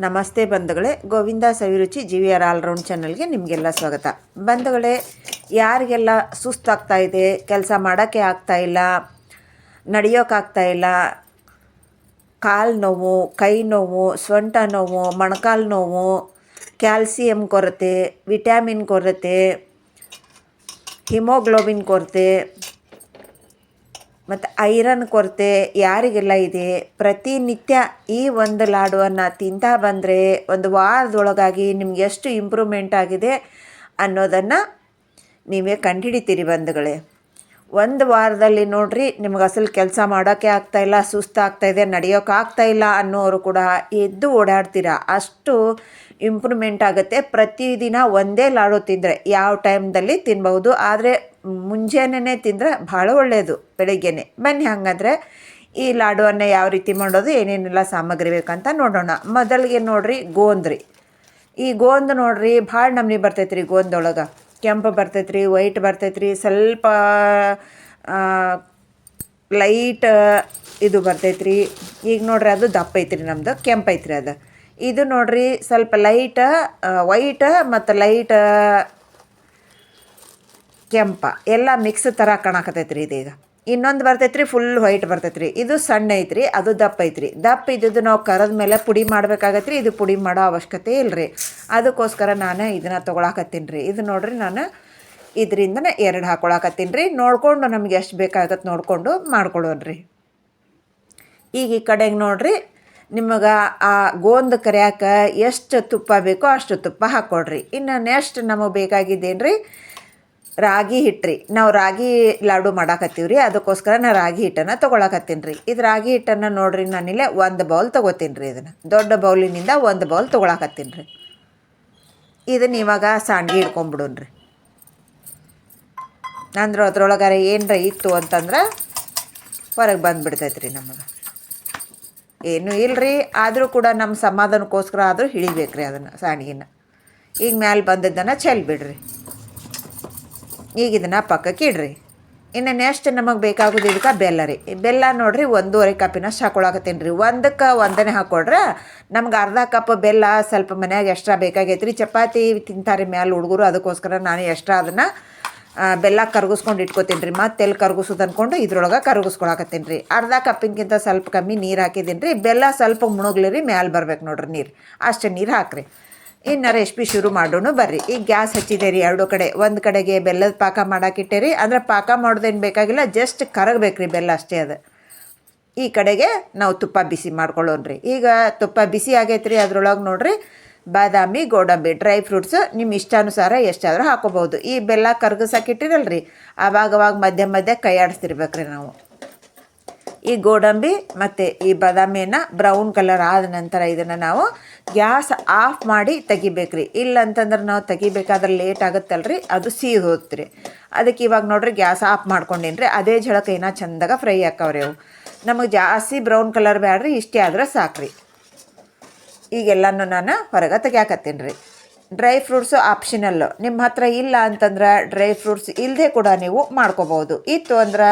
ನಮಸ್ತೆ ಬಂಧುಗಳೇ, Govinda Saviruchi G V R all round ಚಾನಲ್ಗೆ ನಿಮಗೆಲ್ಲ ಸ್ವಾಗತ. ಬಂಧುಗಳೇ, ಯಾರಿಗೆಲ್ಲ ಸುಸ್ತಾಗ್ತಾ ಇದೆ, ಕೆಲಸ ಮಾಡೋಕ್ಕೆ ಆಗ್ತಾ ಇಲ್ಲ ಕಾಲು ನೋವು, ಕೈ ನೋವು ಸೊಂಟ ನೋವು, ಮೊಣಕಾಲು ನೋವು, ಕ್ಯಾಲ್ಸಿಯಂ ಕೊರತೆ, ವಿಟ್ಯಾಮಿನ್ ಕೊರತೆ, ಹಿಮೋಗ್ಲೋಬಿನ್ ಕೊರತೆ ಮತ್ತು ಐರನ್ ಕೊರತೆ ಯಾರಿಗೆಲ್ಲ ಇದೆ? ಪ್ರತಿನಿತ್ಯ ಈ ಒಂದು ಲಾಡುವನ್ನು ತಿಂತಾ ಬಂದರೆ ಒಂದು ವಾರದೊಳಗಾಗಿ ನಿಮ್ಗೆ ಎಷ್ಟು ಇಂಪ್ರೂವ್ಮೆಂಟ್ ಆಗಿದೆ ಅನ್ನೋದನ್ನು ನೀವೇ ಕಂಡುಹಿಡಿತೀರಿ ಬಂಧುಗಳೇ. ಒಂದು ವಾರದಲ್ಲಿ ನೋಡ್ರಿ, ನಿಮ್ಗೆ ಅಸಲು ಕೆಲಸ ಮಾಡೋಕ್ಕೆ ಆಗ್ತಾಯಿಲ್ಲ ಸುಸ್ತಾಗ್ತಾಯಿದೆ ನಡೆಯೋಕೆ ಆಗ್ತಾಯಿಲ್ಲ ಅನ್ನೋರು ಕೂಡ ಎದ್ದು ಓಡಾಡ್ತೀರಾ? ಅಷ್ಟು ಇಂಪ್ರೂವ್ಮೆಂಟ್ ಆಗುತ್ತೆ. ಪ್ರತಿದಿನ ಒಂದೇ ಲಾಡು ತಿಂದರೆ ಯಾವ ಟೈಮ್ದಲ್ಲಿ ತಿನ್ಬಹುದು? ಆದರೆ ಮುಂಜಾನೆನೇ ತಿಂದರೆ ಭಾಳ ಒಳ್ಳೆಯದು ಬೆಳಿಗ್ಗೆನೆ. ಬನ್ನಿ ಹಾಗಾದ್ರೆ ಈ ಲಾಡುವನ್ನು ಯಾವ ರೀತಿ ಮಾಡೋದು, ಏನೇನೆಲ್ಲ ಸಾಮಗ್ರಿ ಬೇಕಂತ ನೋಡೋಣ. ಮೊದಲಿಗೆ ನೋಡ್ರಿ ಗೋಂದ್ರಿ. ಈ ಗೋಂದ್ ನೋಡ್ರಿ, ಭಾಳ ನಮ್ನಿ ಬರ್ತೈತೆ ರೀ ಗೋಂದೊಳಗೆ. ಕೆಂಪು ಬರ್ತೈತೆ ರೀ ವೈಟ್ ಬರ್ತೈತೆ ರೀ ಸ್ವಲ್ಪ ಲೈಟ್ ಇದು ಬರ್ತೈತೆ ರೀ ಈಗ ನೋಡ್ರಿ ಅದು ದಪ್ಪ ಐತ್ರಿ ನಮ್ಮದು ಕೆಂಪು ಐತ್ರಿ ಅದು. ಇದು ನೋಡ್ರಿ ಸ್ವಲ್ಪ ಲೈಟ್ ವೈಟ್ ಮತ್ತು ಲೈಟ್ ಕೆಂಪ. ಎಲ್ಲ ಮಿಕ್ಸ್ ಥರ ಕಾಣಕತ್ತೈತೆ ರೀ ಇದೀಗ ಇನ್ನೊಂದು ಬರ್ತೈತೆ ಫುಲ್ ವೈಟ್ ಬರ್ತೈತೆ ರೀ ಇದು ಸಣ್ಣ ಐತ್ರಿ, ಅದು ದಪ್ಪ ಐತ್ರಿ. ದಪ್ಪ ಇದ್ದದ್ದು ನಾವು ಕರದ ಮೇಲೆ ಪುಡಿ ಮಾಡ್ಬೇಕಾಗತ್ತೆ ರೀ ಇದು ಪುಡಿ ಮಾಡೋ ಅವಶ್ಯಕತೆ ಇಲ್ಲ ರೀ ಅದಕ್ಕೋಸ್ಕರ ನಾನು ಇದನ್ನು ತೊಗೊಳಕತ್ತೀನಿ ರೀ ಇದು ನೋಡ್ರಿ ನಾನು ಇದರಿಂದನೇ ಎರಡು ಹಾಕೊಳಕತ್ತೀನಿ ರೀ ನೋಡಿಕೊಂಡು ನಮ್ಗೆ ಎಷ್ಟು ಬೇಕಾಗತ್ತೆ ನೋಡಿಕೊಂಡು ಮಾಡ್ಕೊಳ್ಳೋಣ್ರಿ ಈಗ ಈ ಕಡೆಗೆ ನೋಡ್ರಿ, ನಿಮಗೆ ಆ ಗೋಂದು ಕರಿಯಾಕ ಎಷ್ಟು ತುಪ್ಪ ಬೇಕೋ ಅಷ್ಟು ತುಪ್ಪ ಹಾಕ್ಕೊಡ್ರಿ ಇನ್ನು ನೆಕ್ಸ್ಟ್ ನಮಗೆ ಬೇಕಾಗಿದ್ದೇನು ರೀ ರಾಗಿ ಹಿಟ್ಟು ರೀ ನಾವು ರಾಗಿ ಲಾಡು ಮಾಡಾಕತ್ತೀವಿ ರೀ ಅದಕ್ಕೋಸ್ಕರ ನಾ ರಾಗಿ ಹಿಟ್ಟನ್ನು ತೊಗೊಳಕತ್ತೀನಿ ರೀ ಇದು ರಾಗಿ ಹಿಟ್ಟನ್ನು ನೋಡ್ರಿ ನಾನಿಲ್ಲ ಒಂದು ಬೌಲ್ ತೊಗೋತೀನಿ ರೀ ಇದನ್ನು. ದೊಡ್ಡ ಬೌಲಿನಿಂದ ಒಂದು ಬೌಲ್ ತೊಗೊಳಕತ್ತೀನಿ ರೀ ಇದನ್ನ ಇವಾಗ ಸಾಂಡ್ಗಿ ಹಿಡ್ಕೊಂಬಿಡೋಣ್ರಿ. ಅಂದ್ರೆ ಅದ್ರೊಳಗಾರ ಏನರ ಇತ್ತು ಅಂತಂದ್ರೆ ಹೊರಗೆ ಬಂದುಬಿಡ್ತೈತೆ ರೀ ನಮಗೆ. ಏನೂ ಇಲ್ಲರಿ ಆದರೂ ಕೂಡ ನಮ್ಮ ಸಮಾಧಾನಕ್ಕೋಸ್ಕರ ಆದರೂ ಹಿಡಿಬೇಕು ರೀ ಅದನ್ನು ಸಾಣಿಗೆನ. ಈಗ ಮ್ಯಾಲೆ ಬಂದಿದ್ದನ್ನು ಚೆಲ್ಲಿ ಬಿಡ್ರಿ. ಈಗ ಇದನ್ನು ಪಕ್ಕಕ್ಕೆ ಇಡ್ರಿ. ಇನ್ನು ನೆಕ್ಸ್ಟ್ ನಮಗೆ ಬೇಕಾಗೋದು ಇದಕ್ಕೆ ಬೆಲ್ಲ ರೀ. ಬೆಲ್ಲ ನೋಡಿರಿ ಒಂದೂವರೆ ಕಪ್ಪಿನಷ್ಟು ಹಾಕೊಳಕತ್ತೀನಿ ರೀ. ಒಂದಕ್ಕೆ ಒಂದನೇ ಹಾಕ್ಕೊಡ್ರೆ ನಮ್ಗೆ ಅರ್ಧ ಕಪ್ ಬೆಲ್ಲ ಸ್ವಲ್ಪ ಮನ್ಯಾಗ ಎಕ್ಸ್ಟ್ರಾ ಬೇಕಾಗೈತೆ ರೀ. ಚಪಾತಿ ತಿಂತಾರೆ ಮ್ಯಾಲೆ ಹುಡುಗರು, ಅದಕ್ಕೋಸ್ಕರ ನಾನು ಎಕ್ಸ್ಟ್ರಾ ಅದನ್ನು ಬೆಲ್ಲ ಕರಗಿಸ್ಕೊಂಡು ಇಟ್ಕೋತೀನಿ ರೀ. ಮತ್ತೆ ಎಲ್ಲಿ ಕರಗಿಸೋದು ಅಂದ್ಕೊಂಡು ಇದ್ರೊಳಗೆ ಕರಗಿಸ್ಕೊಳಕತ್ತೀನಿ ರೀ. ಅರ್ಧ ಕಪ್ಪಿನ್ಕಿಂತ ಸ್ವಲ್ಪ ಕಮ್ಮಿ ನೀರು ಹಾಕಿದ್ದೀನಿ ರೀ. ಬೆಲ್ಲ ಸ್ವಲ್ಪ ಮುಣುಗ್ಲಿ ರೀ, ಮ್ಯಾಲೆ ಬರ್ಬೇಕು ನೋಡ್ರಿ ನೀರು. ಅಷ್ಟು ನೀರು ಹಾಕ್ರಿ. ಇನ್ನು ರೆಸಿಪಿ ಶುರು ಮಾಡೋಣ ಬರ್ರಿ. ಈಗ ಗ್ಯಾಸ್ ಹಚ್ಚಿದೆ ರೀ ಎರಡು ಕಡೆ. ಒಂದು ಕಡೆಗೆ ಬೆಲ್ಲದ ಪಾಕ ಮಾಡಾಕಿಟ್ಟೆ ರೀ ಅಂದ್ರೆ ಪಾಕ ಮಾಡೋದೇನು ಬೇಕಾಗಿಲ್ಲ, ಜಸ್ಟ್ ಕರಗಬೇಕು ರೀ ಬೆಲ್ಲ ಅಷ್ಟೇ ಅದು. ಈ ಕಡೆಗೆ ನಾವು ತುಪ್ಪ ಬಿಸಿ ಮಾಡ್ಕೊಳ್ಳೋಣ ರೀ ಈಗ ತುಪ್ಪ ಬಿಸಿ ಆಗೈತೆ ರೀ ಅದ್ರೊಳಗೆ ನೋಡ್ರಿ, ಬಾದಾಮಿ, ಗೋಡಂಬಿ, ಡ್ರೈ ಫ್ರೂಟ್ಸ್ ನಿಮ್ಮ ಇಷ್ಟಾನುಸಾರ ಎಷ್ಟಾದರೂ ಹಾಕೋಬೋದು ಈ ಬೆಲ್ಲ ಕರ್ಗಿಸಾಕಿಟ್ಟಿರಲ್ರಿ ಆವಾಗ ಅವಾಗ ಮಧ್ಯ ಮಧ್ಯ ಕೈ ಆಡಿಸ್ತಿರ್ಬೇಕ್ರಿ ನಾವು. ಈ ಗೋಡಂಬಿ ಮತ್ತು ಈ ಬಾದಾಮಿಯನ್ನು ಬ್ರೌನ್ ಕಲರ್ ಆದ ನಂತರ ಇದನ್ನು ನಾವು ಗ್ಯಾಸ್ ಆಫ್ ಮಾಡಿ ತೆಗಿಬೇಕ್ರಿ. ಇಲ್ಲ ಅಂತಂದ್ರೆ ನಾವು ತೆಗಿಬೇಕಾದ್ರೆ ಲೇಟ್ ಆಗುತ್ತಲ್ರಿ, ಅದು ಸಿಹಿ ಹೋಗ್ತ್ರಿ ಅದಕ್ಕೆ ಇವಾಗ ನೋಡ್ರಿ ಗ್ಯಾಸ್ ಆಫ್ ಮಾಡ್ಕೊಂಡೇನ್ರಿ. ಅದೇ ಜಳಕ ಏನೋ ಚಂದಾಗ ಫ್ರೈ ಹಾಕವ್ರಿ ಅವು. ನಮಗೆ ಜಾಸ್ತಿ ಬ್ರೌನ್ ಕಲರ್ ಬ್ಯಾಡ್ರಿ, ಇಷ್ಟೇ ಆದ್ರೆ ಸಾಕ್ರಿ. ಈಗೆಲ್ಲನೂ ನಾನು ಹೊರಗೆ ತೆಗಿಯಾಕತ್ತೀನಿ ರೀ ಡ್ರೈ ಫ್ರೂಟ್ಸು ಆಪ್ಷನಲ್ಲು. ನಿಮ್ಮ ಹತ್ರ ಇಲ್ಲ ಅಂತಂದ್ರೆ ಡ್ರೈ ಫ್ರೂಟ್ಸ್ ಇಲ್ಲದೆ ಕೂಡ ನೀವು ಮಾಡ್ಕೋಬೋದು. ಇತ್ತು ಅಂದ್ರೆ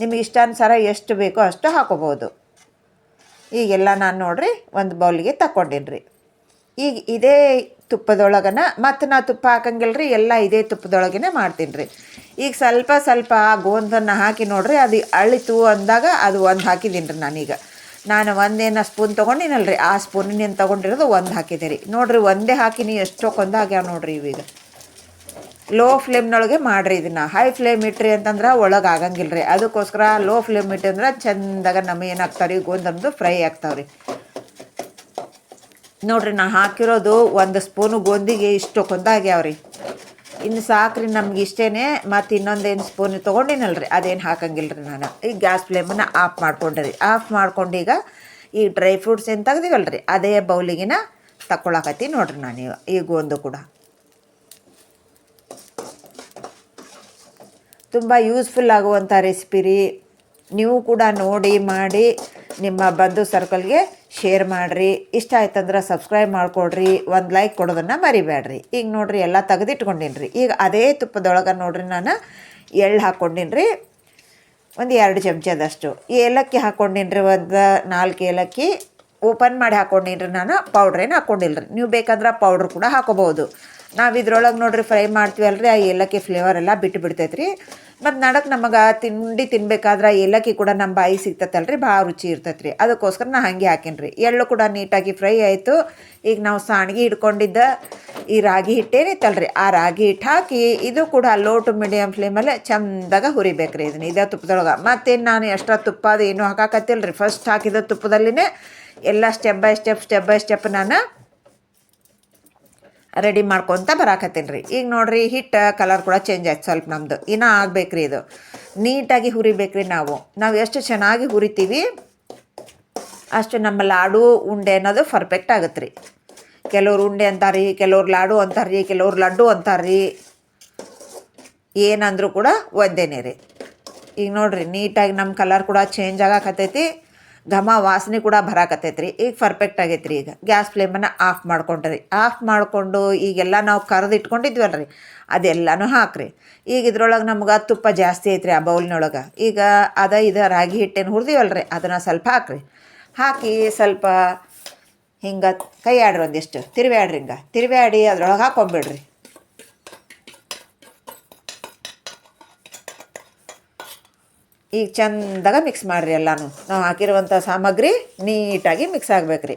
ನಿಮಗೆ ಇಷ್ಟಾನುಸಾರ ಎಷ್ಟು ಬೇಕೋ ಅಷ್ಟು ಹಾಕೋಬೋದು. ಈಗೆಲ್ಲ ನಾನು ನೋಡ್ರಿ ಒಂದು ಬೌಲಿಗೆ ತಕ್ಕೊಂಡಿನ್ರಿ. ಈಗ ಇದೇ ತುಪ್ಪದೊಳಗನ ಮತ್ತು ನಾ ತುಪ್ಪ ಹಾಕಂಗಿಲ್ಲ ರೀ ಎಲ್ಲ ಇದೇ ತುಪ್ಪದೊಳಗೇ ಮಾಡ್ತೀನಿ ರೀ ಈಗ ಸ್ವಲ್ಪ ಸ್ವಲ್ಪ ಗೋಂದನ್ನು ಹಾಕಿ ನೋಡ್ರಿ, ಅದು ಅಳಿತು ಅಂದಾಗ ಅದು ಒಂದು ಹಾಕಿದ್ದೀನಿ ರೀ ನಾನೀಗ. ನಾನು ಒಂದೇನ ಸ್ಪೂನ್ ತೊಗೊಂಡಿನಲ್ಲ ರೀ ಆ ಸ್ಪೂನಿನ ತೊಗೊಂಡಿರೋದು ಒಂದು ಹಾಕಿದೆ ರೀ. ನೋಡಿರಿ, ಒಂದೇ ಹಾಕಿನಿ ಎಷ್ಟೊಕ್ಕೊಂದು ಆಗ್ಯಾವ ನೋಡ್ರಿ ಇವೀಗ. ಲೋ ಫ್ಲೇಮ್ನೊಳಗೆ ಮಾಡಿರಿ ಇದನ್ನು. ಹೈ ಫ್ಲೇಮ್ ಇಟ್ರಿ ಅಂತಂದ್ರೆ ಒಳಗೆ ಆಗಂಗಿಲ್ಲ ರೀ ಅದಕ್ಕೋಸ್ಕರ ಲೋ ಫ್ಲೇಮ್ ಇಟ್ಟಂದ್ರೆ ಚಂದಾಗ ನಮ್ಮ ಏನಾಗ್ತಾವೆ ರೀ ಗೋಂದಮ್ದು ಫ್ರೈ ಆಗ್ತಾವೆ ರೀ. ನೋಡ್ರಿ, ನಾ ಹಾಕಿರೋದು ಒಂದು ಸ್ಪೂನು ಗೋಂದಿಗೆ ಇಷ್ಟು ಕೊಂದಾಗ್ಯಾವ್ರಿ ಇನ್ನು ಸಾಕ್ರಿ ನಮ್ಗೆ ಇಷ್ಟೇ ಮತ್ತು ಇನ್ನೊಂದೇನು ಸ್ಪೂನ್ ತೊಗೊಂಡಿನಲ್ಲ ರೀ ಅದೇನು ಹಾಕಂಗಿಲ್ಲ ರೀ ನಾನು. ಈಗ ಗ್ಯಾಸ್ ಫ್ಲೇಮನ್ನು ಆಫ್ ಮಾಡ್ಕೊಂಡೆ ರೀ ಆಫ್ ಮಾಡ್ಕೊಂಡು ಈಗ ಈ ಡ್ರೈ ಫ್ರೂಟ್ಸ್ ಏನು ತೆಗ್ದಿವಲ್ಲ ರೀ ಅದೇ ಬೌಲಿಗಿನ ತಕ್ಕೊಳಕತ್ತಿ ನೋಡ್ರಿ ನಾನು ಈಗ ಈ ಗೋಂದು ಕೂಡ. ತುಂಬ ಯೂಸ್ಫುಲ್ ಆಗುವಂಥ ರೆಸಿಪಿ ರೀ. ನೀವು ಕೂಡ ನೋಡಿ, ಮಾಡಿ ನಿಮ್ಮ ಬಂಧು ಸರ್ಕಲ್ಗೆ ಶೇರ್ ಮಾಡಿರಿ. ಇಷ್ಟ ಆಯ್ತಂದ್ರೆ ಸಬ್ಸ್ಕ್ರೈಬ್ ಮಾಡಿಕೊಡ್ರಿ. ಒಂದು ಲೈಕ್ ಕೊಡೋದನ್ನು ಮರಿಬೇಡ್ರಿ. ಈಗ ನೋಡಿರಿ, ಎಲ್ಲ ತೆಗೆದಿಟ್ಕೊಂಡಿನ್ರಿ. ಈಗ ಅದೇ ತುಪ್ಪದೊಳಗೆ ನೋಡ್ರಿ ನಾನು ಎಳ್ಳು ಹಾಕ್ಕೊಂಡಿನ್ರಿ ಒಂದು ಎರಡು ಚಮಚದಷ್ಟು ಏಲಕ್ಕಿ ಹಾಕ್ಕೊಂಡಿನ್ರಿ ಒಂದು ನಾಲ್ಕು ಏಲಕ್ಕಿ. ಓಪನ್ ಮಾಡಿ ಹಾಕ್ಕೊಂಡಿನ್ರಿ ನಾನು. ಪೌಡ್ರೇನು ಹಾಕ್ಕೊಂಡಿಲ್ಲ ರೀ ನೀವು ಬೇಕಂದ್ರೆ ಪೌಡ್ರ್ ಕೂಡ ಹಾಕೋಬೋದು ನಾವು ಇದ್ರೊಳಗೆ ನೋಡ್ರಿ ಫ್ರೈ ಮಾಡ್ತೀವಲ್ರಿ ಆ ಏಲಕ್ಕಿ ಫ್ಲೇವರ್ ಎಲ್ಲ ಬಿಟ್ಟು ಬಿಡ್ತೈತೆ ರೀ ಮತ್ತು ನಡಕ್ಕೆ ನಮಗೆ ತಿಂಡಿ ತಿನ್ಬೇಕಾದ್ರೆ ಏಲಕ್ಕಿ ಕೂಡ ನಮ್ಮ ಬಾಯಿ ಸಿಗ್ತೈತಲ್ರಿ, ಭಾಳ ರುಚಿ ಇರ್ತೈತೆ ರೀ ಅದಕ್ಕೋಸ್ಕರ ನಾ ಹಾಗೆ ಹಾಕೀನಿ ಎಳ್ಳು ಕೂಡ ನೀಟಾಗಿ ಫ್ರೈ ಆಯಿತು. ಈಗ ನಾವು ಸಾಣಿಗೆ ಹಿಡ್ಕೊಂಡಿದ್ದ ಈ ರಾಗಿ ಹಿಟ್ಟೇನಿತ್ತಲ್ರಿ ಆ ರಾಗಿ ಹಿಟ್ಟು ಹಾಕಿ ಇದು ಕೂಡ ಲೋ ಟು ಮೀಡಿಯಮ್ ಫ್ಲೇಮಲ್ಲಿ ಚಂದಾಗ ಹುರಿಬೇಕು ರೀ ಇದನ್ನ, ಇದೇ ತುಪ್ಪದೊಳಗೆ. ಮತ್ತೇನು ನಾನು ಎಕ್ಸ್ಟ್ರಾ ತುಪ್ಪ ಅದು ಏನು ಹಾಕಾಕತ್ತಿಲ್ಲ ರೀ ಫಸ್ಟ್ ಹಾಕಿದ ತುಪ್ಪದಲ್ಲಿನೇ ಎಲ್ಲ step by step step by step ನಾನು ರೆಡಿ ಮಾಡ್ಕೊತ ಬರಾಕತ್ತೀನಿ ರೀ. ಈಗ ನೋಡಿರಿ ಹಿಟ್ಟು ಕಲರ್ ಕೂಡ ಚೇಂಜ್ ಆಯ್ತು ಸ್ವಲ್ಪ ನಮ್ಮದು ಇನ್ನೂ ಆಗ್ಬೇಕು ರೀ ಇದು. ನೀಟಾಗಿ ಹುರಿಬೇಕು ರೀ ನಾವು. ನಾವು ಎಷ್ಟು ಚೆನ್ನಾಗಿ ಹುರಿತೀವಿ, ಅಷ್ಟು ನಮ್ಮ ಲಾಡು ಉಂಡೆ ಅನ್ನೋದು ಪರ್ಫೆಕ್ಟ್ ಆಗುತ್ತೆ ರೀ. ಕೆಲವ್ರು ಉಂಡೆ ಅಂತಾರೆ ರೀ ಕೆಲವ್ರು ಲಾಡು ಅಂತಾರೆ ರೀ ಕೆಲವ್ರು ಲಡ್ಡು ಅಂತಾರೆ ರೀ ಏನಂದರೂ ಕೂಡ ಒಂದೇನೇ ರೀ. ಈಗ ನೋಡಿರಿ, ನೀಟಾಗಿ ನಮ್ಮ ಕಲರ್ ಕೂಡ ಚೇಂಜ್ ಆಗಾಕತ್ತೈತಿ. ಘಮ ವಾಸನೆ ಕೂಡ ಬರಾಕತ್ತೈತಿ ರೀ ಈಗ ಪರ್ಫೆಕ್ಟ್ ಆಗೈತೆ ರೀ ಈಗ ಗ್ಯಾಸ್ ಫ್ಲೇಮನ್ನು ಆಫ್ ಮಾಡ್ಕೊಂಡ್ರಿ. ಆಫ್ ಮಾಡಿಕೊಂಡು ಈಗೆಲ್ಲ ನಾವು ಕರೆದು ಇಟ್ಕೊಂಡಿದ್ವಲ್ಲ ರೀ ಅದೆಲ್ಲನೂ ಹಾಕ್ರಿ. ಈಗ ಇದ್ರೊಳಗೆ ನಮ್ಗೆ ತುಪ್ಪ ಜಾಸ್ತಿ ಐತ್ರಿ ಆ ಬೌಲ್ನೊಳಗೆ. ಈಗ ಅದ ಇದು ರಾಗಿ ಹಿಟ್ಟೇನು ಹುರಿದಿವಲ್ಲ ರೀ ಅದನ್ನು ಸ್ವಲ್ಪ ಹಾಕ್ರಿ. ಹಾಕಿ ಸ್ವಲ್ಪ ಹಿಂಗೆ ಕೈ ಆಡ್ರಿ ಒಂದಿಷ್ಟು. ತಿರುವ್ಯಾಡ್ರಿ ಹಿಂಗೆ. ತಿರುವ್ಯಾಡಿ ಅದ್ರೊಳಗೆ ಹಾಕೊಂಬಿಡ್ರಿ. ಈಗ ಚಂದಾಗ ಮಿಕ್ಸ್ ಮಾಡಿರಿ ಎಲ್ಲನೂ. ನಾವು ಹಾಕಿರುವಂಥ ಸಾಮಗ್ರಿ ನೀಟಾಗಿ ಮಿಕ್ಸ್ ಆಗ್ಬೇಕು ರೀ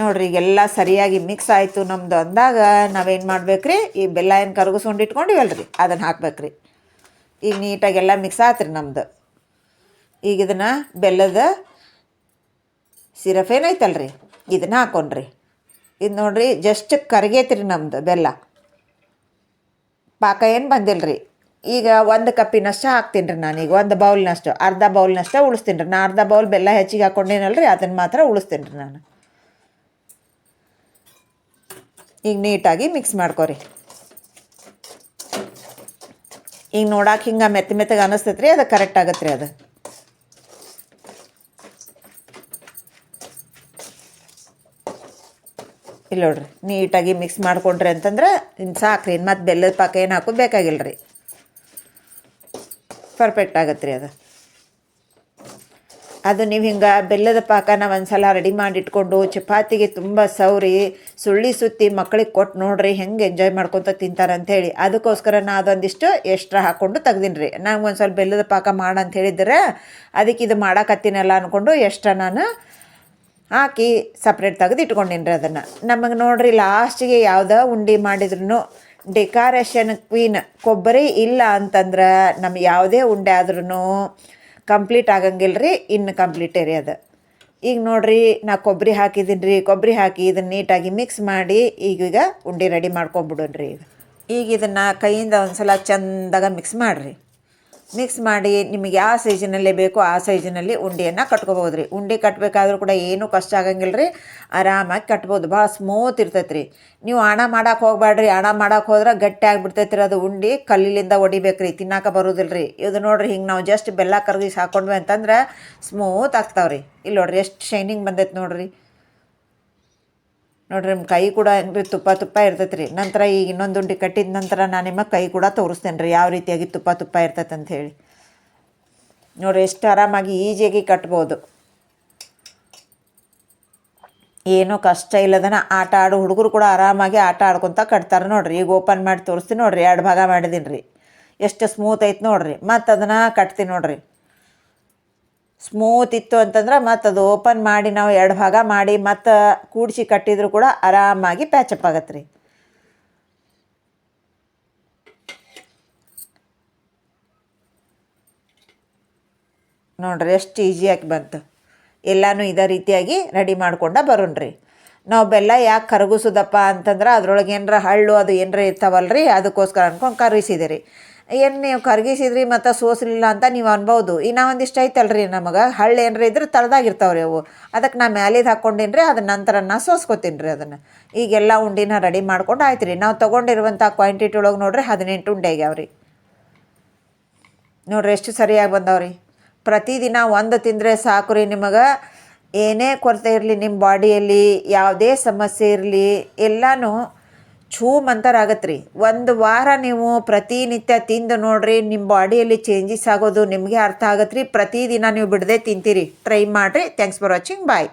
ನೋಡ್ರಿ, ಈಗೆಲ್ಲ ಸರಿಯಾಗಿ ಮಿಕ್ಸ್ ಆಯಿತು ನಮ್ಮದು ಅಂದಾಗ ನಾವೇನು ಮಾಡ್ಬೇಕು ರೀ ಈ ಬೆಲ್ಲ ಏನು ಕರಗಿಸ್ಕೊಂಡು ಇಟ್ಕೊಂಡಿವಲ್ಲ ರೀ ಅದನ್ನು ಹಾಕ್ಬೇಕು ರೀ ಈಗ ನೀಟಾಗಿ ಎಲ್ಲ ಮಿಕ್ಸ್ ಆತ್ರಿ ನಮ್ಮದು ಈಗ ಇದನ್ನು ಬೆಲ್ಲದ ಸಿರಪ್ ಏನೈತಲ್ಲ ರೀ ಇದನ್ನು ಹಾಕೊಂಡ್ರಿ. ಇದು ನೋಡ್ರಿ ಜಸ್ಟ್ ಕರಗೈತ್ರಿ ನಮ್ಮದು ಬೆಲ್ಲ. ಪಾಕ ಏನು ಬಂದಿಲ್ಲ ರೀ ಈಗ ಒಂದು ಕಪ್ಪಿನಷ್ಟು ಹಾಕ್ತೀನಿ ರೀ ನಾನೀಗ. ಒಂದು ಬೌಲ್ನಷ್ಟು ಅರ್ಧ ಬೌಲ್ನಷ್ಟು ಉಳಿಸ್ತೀನಿ ರೀ ನಾನು ಅರ್ಧ ಬೌಲ್ ಬೆಲ್ಲ ಹೆಚ್ಚಿಗೆ ಹಾಕ್ಕೊಂಡೇನಲ್ರಿ ಅದನ್ನು ಮಾತ್ರ ಉಳಿಸ್ತೀನಿ ರೀ ನಾನು. ಈಗ ನೀಟಾಗಿ ಮಿಕ್ಸ್ ಮಾಡ್ಕೋರಿ. ಈಗ ನೋಡಕ್ಕೆ ಹಿಂಗೆ ಮೆತ್ತ ಮೆತ್ತಗೆ ಅನಿಸ್ತೈತೆ ರೀ ಅದು ಕರೆಕ್ಟ್ ಆಗುತ್ತೆ ರೀ ಅದು. ಇಲ್ಲ ನೋಡ್ರಿ, ನೀಟಾಗಿ ಮಿಕ್ಸ್ ಮಾಡ್ಕೊಂಡ್ರಿ ಅಂತಂದ್ರೆ ಇನ್ನು ಸಾಕ್ರಿ ಇನ್ನು ಮತ್ತೆ ಬೆಲ್ಲದ ಪಾಕ ಏನು ಹಾಕೋದು ಬೇಕಾಗಿಲ್ಲ ರೀ ಪರ್ಫೆಕ್ಟ್ ಆಗತ್ತೆ ರೀ ಅದು. ಅದು ನೀವು ಹಿಂಗೆ ಬೆಲ್ಲದ ಪಾಕನ ಒಂದ್ಸಲ ರೆಡಿ ಮಾಡಿ ಇಟ್ಕೊಂಡು ಚಪಾತಿಗೆ ತುಂಬ ಸೌರಿ ಸುಳ್ಳಿ ಸುತ್ತಿ ಮಕ್ಕಳಿಗೆ ಕೊಟ್ಟು ನೋಡ್ರಿ ಹೆಂಗೆ ಎಂಜಾಯ್ ಮಾಡ್ಕೊತ ತಿಂತಾರೆ ಅಂಥೇಳಿ ಅದಕ್ಕೋಸ್ಕರ ನಾ ಅದೊಂದಿಷ್ಟು ಎಕ್ಸ್ಟ್ರಾ ಹಾಕ್ಕೊಂಡು ತೆಗ್ದಿನಿ ರೀ. ನಂಗೆ ಒಂದು ಸ್ವಲ್ಪ ಬೆಲ್ಲದ ಪಾಕ ಮಾಡು ಅಂತ ಹೇಳಿದ್ರೆ ಅದಕ್ಕೆ ಇದು ಮಾಡಕತ್ತೀನಲ್ಲ ಅಂದ್ಕೊಂಡು ಎಕ್ಸ್ಟ್ರಾ ನಾನು ಹಾಕಿ ಸಪ್ರೇಟ್ ತೆಗೆದು ಇಟ್ಕೊಂಡಿನಿ ರೀ ಅದನ್ನು. ನಮಗೆ ನೋಡ್ರಿ ಲಾಸ್ಟಿಗೆ ಯಾವುದೋ ಉಂಡೆ ಮಾಡಿದ್ರು ಡೆಕಾರೇಷನ್ ಕ್ವೀನ್ ಕೊಬ್ಬರಿ ಇಲ್ಲ ಅಂತಂದ್ರೆ ನಮ್ಗೆ ಯಾವುದೇ ಉಂಡೆ ಆದ್ರೂ ಕಂಪ್ಲೀಟ್ ಆಗಂಗಿಲ್ಲ ರೀ ಇನ್ನು ಕಂಪ್ಲೀಟ್ ಅದು. ಈಗ ನೋಡ್ರಿ, ನಾ ಕೊಬ್ಬರಿ ಹಾಕಿದ್ದೀನಿ ರೀ ಕೊಬ್ಬರಿ ಹಾಕಿ ಇದನ್ನು ನೀಟಾಗಿ ಮಿಕ್ಸ್ ಮಾಡಿ ಈಗೀಗ ಉಂಡೆ ರೆಡಿ ಮಾಡ್ಕೊಂಬಿಡೋಣ್ರಿ ಈಗ. ಈಗ ಇದನ್ನು ಕೈಯಿಂದ ಒಂದು ಸಲ ಚಂದಾಗ ಮಿಕ್ಸ್ ಮಾಡಿರಿ. ಮಿಕ್ಸ್ ಮಾಡಿ ನಿಮಗೆ ಯಾವ ಸೈಜಿನಲ್ಲಿ ಬೇಕೋ ಆ ಸೈಜಿನಲ್ಲಿ ಉಂಡೆಯನ್ನು ಕಟ್ಕೋಬೋದು ರೀ ಉಂಡೆ ಕಟ್ಟಬೇಕಾದ್ರೂ ಕೂಡ ಏನೂ ಕಷ್ಟ ಆಗಂಗಿಲ್ಲ ರೀ ಆರಾಮಾಗಿ ಕಟ್ಬೋದು. ಭಾಳ ಸ್ಮೂತ್ ಇರ್ತೈತೆ ರೀ ನೀವು ಹಣ ಮಾಡೋಕೆ ಹೋಗ್ಬೇಡ್ರಿ ಹಣ ಮಾಡಕ್ಕೆ ಹೋದ್ರೆ ಗಟ್ಟಿ ಆಗಿಬಿಡ್ತೈತೆ ರೀ ಅದು ಉಂಡೆ. ಕಲ್ಲಿಲಿಂದ ಹೊಡಿಬೇಕು ರೀ ತಿನ್ನಕ್ಕೆ ಬರೋದಿಲ್ಲ ರೀ ಇದು ನೋಡ್ರಿ ಹಿಂಗೆ ನಾವು ಜಸ್ಟ್ ಬೆಲ್ಲ ಕರಗಿಸಿ ಹಾಕೊಂಡ್ವಿ ಅಂತಂದ್ರೆ ಸ್ಮೂತ್ ಆಗ್ತಾವ್ರಿ. ಇಲ್ಲಿ ನೋಡ್ರಿ ಎಷ್ಟು ಶೈನಿಂಗ್ ಬಂದೈತೆ ನೋಡ್ರಿ. ನೋಡ್ರಿ ನಿಮ್ಮ ಕೈ ಕೂಡ ಹೆಂಗ್ರಿ ತುಪ್ಪ ತುಪ್ಪ ಇರ್ತೈತೆ ರೀ ನಂತರ ಈಗ ಇನ್ನೊಂದು ಉಂಡೆ ಕಟ್ಟಿದ ನಂತರ ನಾನು ನಿಮಗೆ ಕೈ ಕೂಡ ತೋರಿಸ್ತೇನೆ ರೀ ಯಾವ ರೀತಿಯಾಗಿ ತುಪ್ಪ ತುಪ್ಪ ಇರ್ತೈತೆ ಅಂತ ಹೇಳಿ. ನೋಡ್ರಿ, ಎಷ್ಟು ಆರಾಮಾಗಿ ಈಜಿಯಾಗಿ ಕಟ್ಬೋದು. ಏನೂ ಕಷ್ಟ ಇಲ್ಲದನ ಆಟ ಆಡೋ ಹುಡುಗರು ಕೂಡ ಆರಾಮಾಗಿ ಆಟ ಆಡ್ಕೊತ ಕಟ್ತಾರೆ ನೋಡ್ರಿ. ಈಗ ಓಪನ್ ಮಾಡಿ ತೋರಿಸ್ತೀನಿ ನೋಡ್ರಿ, ಎರಡು ಭಾಗ ಮಾಡಿದ್ದೀನಿ ರೀ ಎಷ್ಟು ಸ್ಮೂತ್ ಐತೆ ನೋಡ್ರಿ. ಮತ್ತು ಅದನ್ನು ಕಟ್ತೀನಿ ನೋಡ್ರಿ. ಸ್ಮೂತ್ ಇತ್ತು ಅಂತಂದ್ರೆ ಮತ್ತು ಅದು ಓಪನ್ ಮಾಡಿ ನಾವು ಎರಡು ಭಾಗ ಮಾಡಿ ಮತ್ತು ಕೂಡಿಸಿ ಕಟ್ಟಿದ್ರು ಕೂಡ ಆರಾಮಾಗಿ ಪ್ಯಾಚಪ್ ಆಗತ್ತೆ ರೀ ನೋಡ್ರಿ ಎಷ್ಟು ಈಸಿಯಾಗಿ ಬಂತು. ಎಲ್ಲನೂ ಇದೇ ರೀತಿಯಾಗಿ ರೆಡಿ ಮಾಡ್ಕೊಂಡ ಬರೋಣ್ರಿ. ನಾವು ಬೆಲ್ಲ ಯಾಕೆ ಕರಗಿಸೋದಪ್ಪ ಅಂತಂದ್ರೆ ಅದ್ರೊಳಗೆ ಏನರ ಹಳ್ಳು ಅದು ಏನರ ಇರ್ತಾವಲ್ರಿ, ಅದಕ್ಕೋಸ್ಕರ ಅಂದ್ಕೊಂಡು ಕರಗಿಸಿದೆ ರೀ ಏನು ನೀವು ಕರಗಿಸಿದ್ರಿ ಮತ್ತು ಸೋಸಲಿಲ್ಲ ಅಂತ ನೀವು ಅನ್ಬೋದು. ಇನ್ನೂ ಒಂದಿಷ್ಟು ಐತಲ್ರಿ ನಮಗೆ. ಹಳ್ಳು ಏನರ ಇದ್ರೆ ತಳ್ದಾಗಿರ್ತಾವೆ ರೀ ಅವು. ಅದಕ್ಕೆ ನಾ ಮ್ಯಾಲಿದು ಹಾಕ್ಕೊಂಡೀನಿ ರೀ ಅದನ್ನ ನಂತರ ನಾ ಸೋಸ್ಕೊತೀನಿ ರೀ ಅದನ್ನು. ಈಗೆಲ್ಲ ಉಂಡಿನ ರೆಡಿ ಮಾಡ್ಕೊಂಡು ಆಯ್ತು ರೀ ನಾವು ತೊಗೊಂಡಿರುವಂಥ ಕ್ವಾಂಟಿಟಿ ಒಳಗೆ ನೋಡ್ರಿ ಹದಿನೆಂಟು ಉಂಡೆ ಆಗ್ಯಾವ್ರಿ. ನೋಡ್ರಿ ಎಷ್ಟು ಸರಿಯಾಗಿ ಬಂದವ್ರಿ. ಪ್ರತಿದಿನ ಒಂದು ತಿಂದರೆ ಸಾಕು ರೀ ನಿಮಗೆ. ಏನೇ ಕೊರತೆ ಇರಲಿ ನಿಮ್ಮ ಬಾಡಿಯಲ್ಲಿ ಯಾವುದೇ ಸಮಸ್ಯೆ ಇರಲಿ, ಎಲ್ಲನೂ ಛೂಮ್ ಅಂತಾರ ಆಗತ್ತೆ ರೀ ಒಂದು ವಾರ ನೀವು ಪ್ರತಿನಿತ್ಯ ತಿಂದು ನೋಡ್ರಿ, ನಿಮ್ಮ ಬಾಡಿಯಲ್ಲಿ ಚೇಂಜಸ್ ಆಗೋದು ನಿಮಗೆ ಅರ್ಥ ಆಗತ್ತೆ ರೀ ಪ್ರತಿದಿನ ನೀವು ಬಿಡದೆ ತಿಂತೀರಿ. ಟ್ರೈ ಮಾಡಿರಿ. Thanks for watching bye